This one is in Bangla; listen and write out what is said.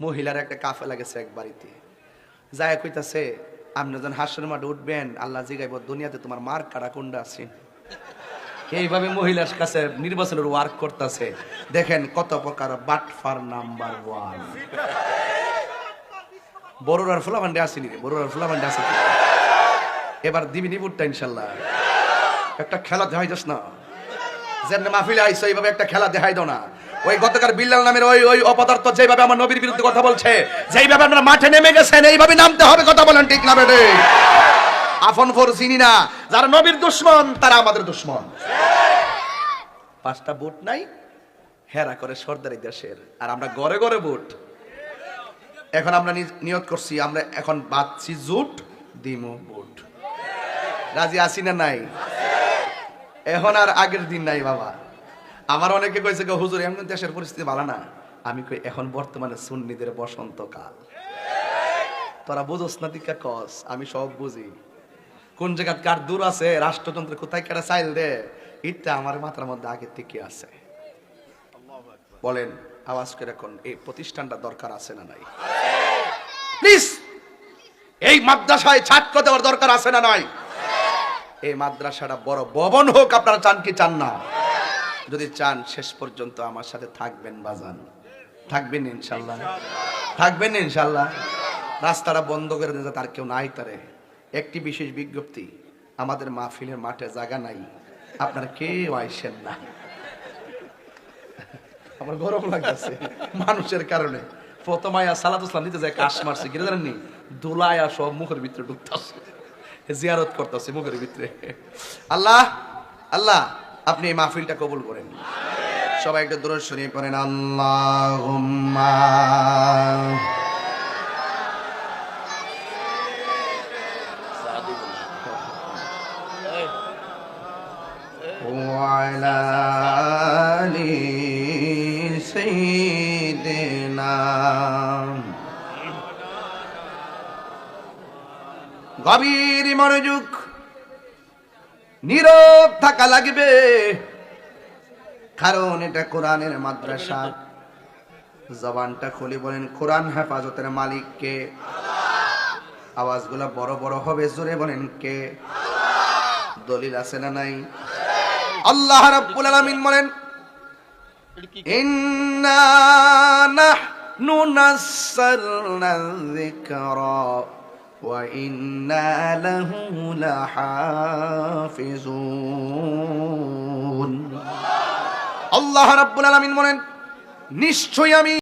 মহিলার একটা কাফেলা গেছে এক বাড়িতে। যায় কইতাছে, আপনি যখন হাসের মাঠে উঠবেন, আল্লাহ জিগাইব, দুনিয়াতে তোমার মার কাটা কোনটা আছে। এইভাবে মহিলার কাছে নির্বাচনের ওয়ার্ক করতেছে। দেখেন কত প্রকার বাটফার নাম্বার ওয়ান। বড়রার ফুলাভান্ডে আসেনি রে, বড়রার ফুলাভান্ডে কি? এবার দিবি নিবুরটা ইনশাল্লাহ। একটা খেলা দেখাই যাস না। যেন মাহফিলে আইসো, এইভাবে একটা খেলা দেখাই দাও না। ওই গতকাল বিল্লাল নামের ওই ওই অপদার্থ যেভাবে আমার নবীর বিরুদ্ধে কথা বলছে যেইভাবে আপনারা মাঠে নেমে গেছেন, এইভাবে নামতে হবে, কথা বলেন ঠিক না বেটে আফন ফোর চিনি না, যারা নবীর দুশ্মন, তারা আমাদের দুশ্মন। পাঁচটা বুট নাই, হেরা করে সর্দারি দেশের, আর আমরা গড়ে গড়ে বুট। এখন আমরা নি- নিয়ত করছি, আমরা এখন বাঁচছি জুট, দিমো বুট। রাজি আসি না নাই? এখন আর আগের দিন নাই বাবা। আমার অনেকে কইছে যে হুজুর, এমন দেশের পরিস্থিতি ভালো না। আমি কই, এখন বর্তমানে সুন্নিদের বসন্তকাল। তোরা বুঝোস না দিকা কস, আমি সব বুঝি। কোন জায়গা কার দূর আছে রাষ্ট্রযন্ত্র কোথায় কেটে চাইল দে? এটা আমার মাথার মধ্যে আগে থেকে আছে। বলেন, আওয়াজ করে এখন এই প্রতিষ্ঠানটা দরকার আছে না নাই? প্লিজ, এই মাদ্রাসায় ছাত্র দেওয়ার দরকার আছে না নাই? এই মাদ্রাসাটা বড় ভবন হোক, আপনারা চান কি চান না। যদি চান শেষ পর্যন্ত আমার সাথে থাকবেন বাজান। থাকবেন ইনশাল্লাহ। থাকবেন ইনশাল্লাহ। রাস্তাটা বন্ধ করে দিতে তার কেউ নাই তারে। একটি বিশেষ বিজ্ঞপ্তি, আমাদের মাহফিলের মাঠে জায়গা নাই। আপনারা কেউ আইসেন না। আমার গরম লাগতেছে মানুষের কারণে। প্রথম আয়া সালাত ইসলাম দিতে যায় কাশ মারছে কিনে জানেননি? দোলায়া সব মুখের ভিতরে ঢুকতেছে। জিয়ারত করতেছে মুখের ভিতরে। আল্লাহ আল্লাহ। আপনি এই মাহফিলটা কবুল করেন। সবাই একটা দূর শুনে করেন আল্লাহ গভীর মনোযোগ নীরব থাকা লাগবে। কারণ এটা কোরআনের মাদ্রাসা। জবানটা খুলে বলেন, কোরআন হেফাজতের মালিককে আওয়াজগুলো বড় বড় হবে, জোরে বলেন কে? দলিল আছে না নাই? আল্লাহ রাব্বুল আলামিন বলেন, ইন্না নাহনু নাসারনা যিকরা। ওয়া ইন্না লাহু লাহাফিজুন আল্লাহ রাব্বুল আলামিন বলেন নিশ্চয়ই আমি